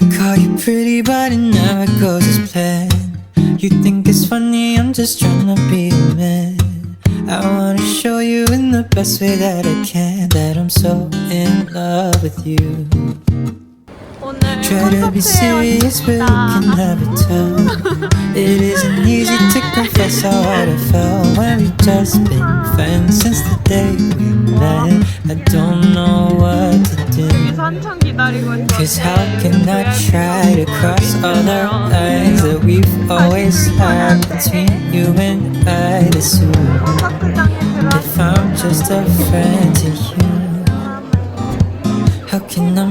I call you pretty, but it never goes as planned. You think it's funny, I'm just trying to be a man. I wanna show you in the best way that I can that I'm so in love with you. Try to be serious, but we can never tell. It isn't easy to confess how hard I felt just been friends since the day we met. I don't know what to do. Cause how can I try to cross all the lines that we've always had between you and I? This If I'm just a friend.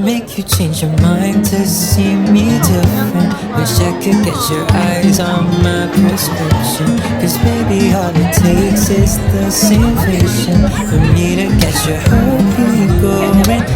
Make you change your mind to see me different? Wish I could get your eyes on my prescription. Cause baby, all it takes is the same vision for me to get your heartbeat going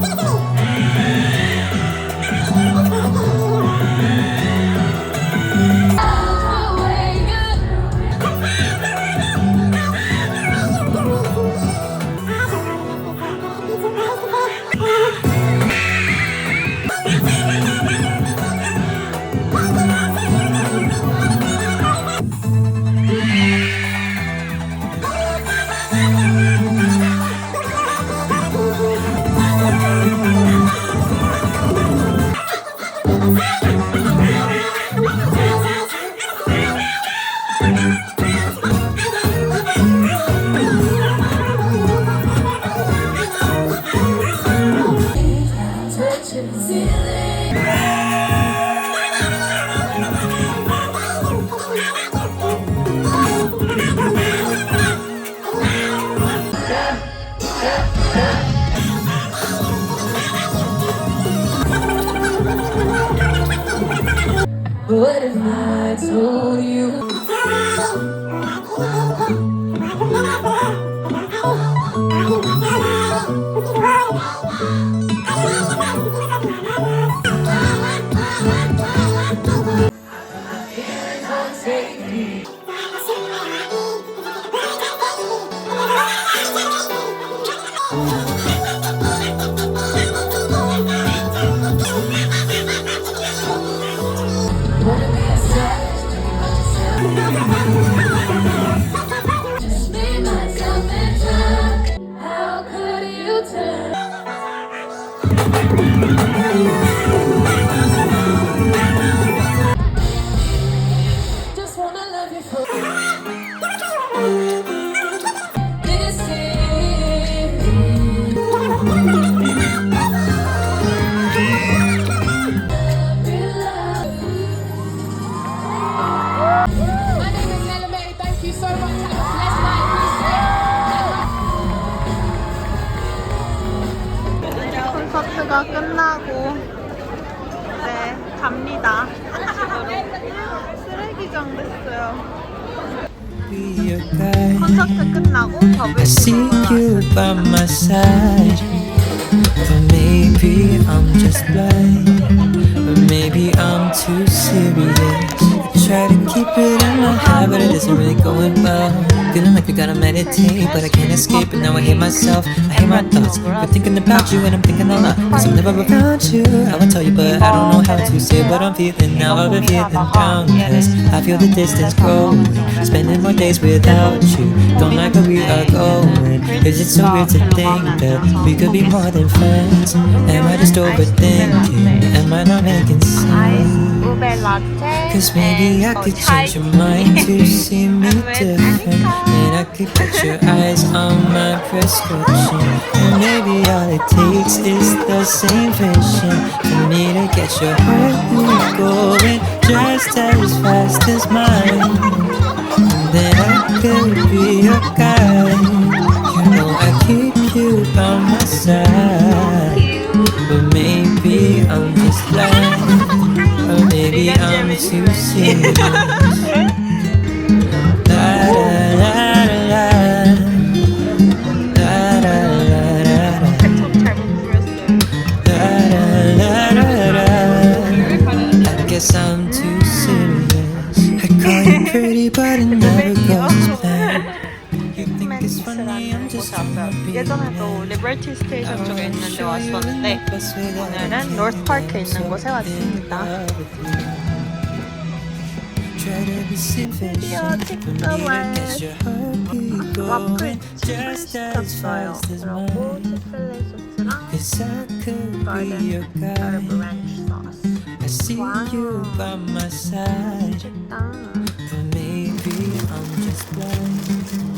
Oh, 콘서트가 끝나고 이제 갑니다 집으로 쓰레기장 됐어요. 콘서트 끝나고 더블 by my side. Try to keep it in my head, but it isn't really going well. Feeling like we gotta meditate, but I can't escape. And now I hate myself, I hate my thoughts. I'm thinking about you, and I'm thinking a lot. Cause I'm never around you. I would tell you, but I don't know how to say what I'm feeling. Now I've been feeling down, cause I feel the distance growing. Spending more days without you. Don't like where we are going. Is it so weird to think that we could be more than friends? Am I just overthinking? Am I not making sense? Cause maybe I could change your mind to see me different. And I could put your eyes on my prescription. And maybe all it takes is the same vision for me to get your heart going just as fast as mine. And then I could be your guy. 스테이션 쪽에 있는데 왔었는데 오늘은 노스 파크에 있는 곳에 왔습니다. Artık da var. Upgrade çıkmış da var. Bu sıfırlayacağım. Böyle. Ranch sauce. side But Maybe I'm just blind.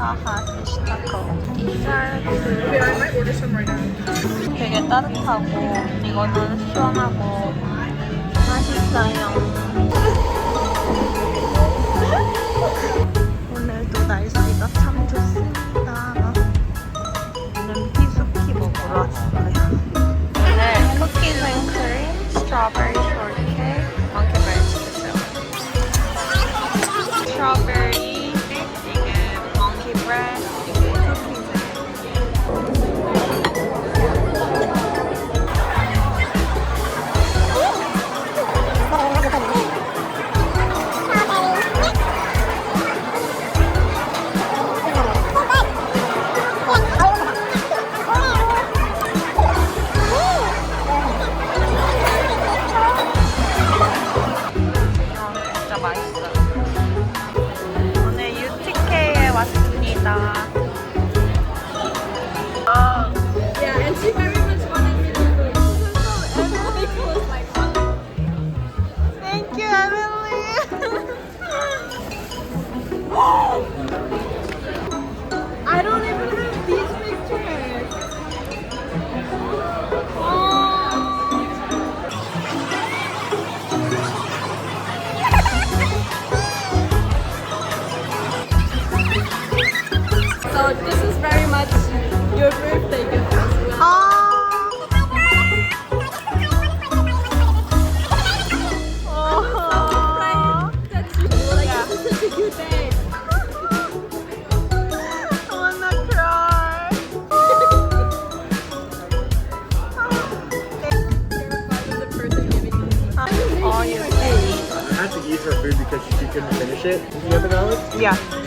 샐러드랑 사하 피시 타코 디저트 되게 따뜻하고 이거는 시원하고 맛있어요. 오늘도 날씨가 참 좋습니다. 오늘 피수키 먹으러 왔어요. 오늘 쿠키즈 앤 크림, 스트로베리 숄케 So this is very much your birthday gift as well. 아. That's you. Like this is such a cute day. I wanna cry. the person giving. Oh, you I had to eat her food because she couldn't finish it. Did you have it, Alex? Yeah.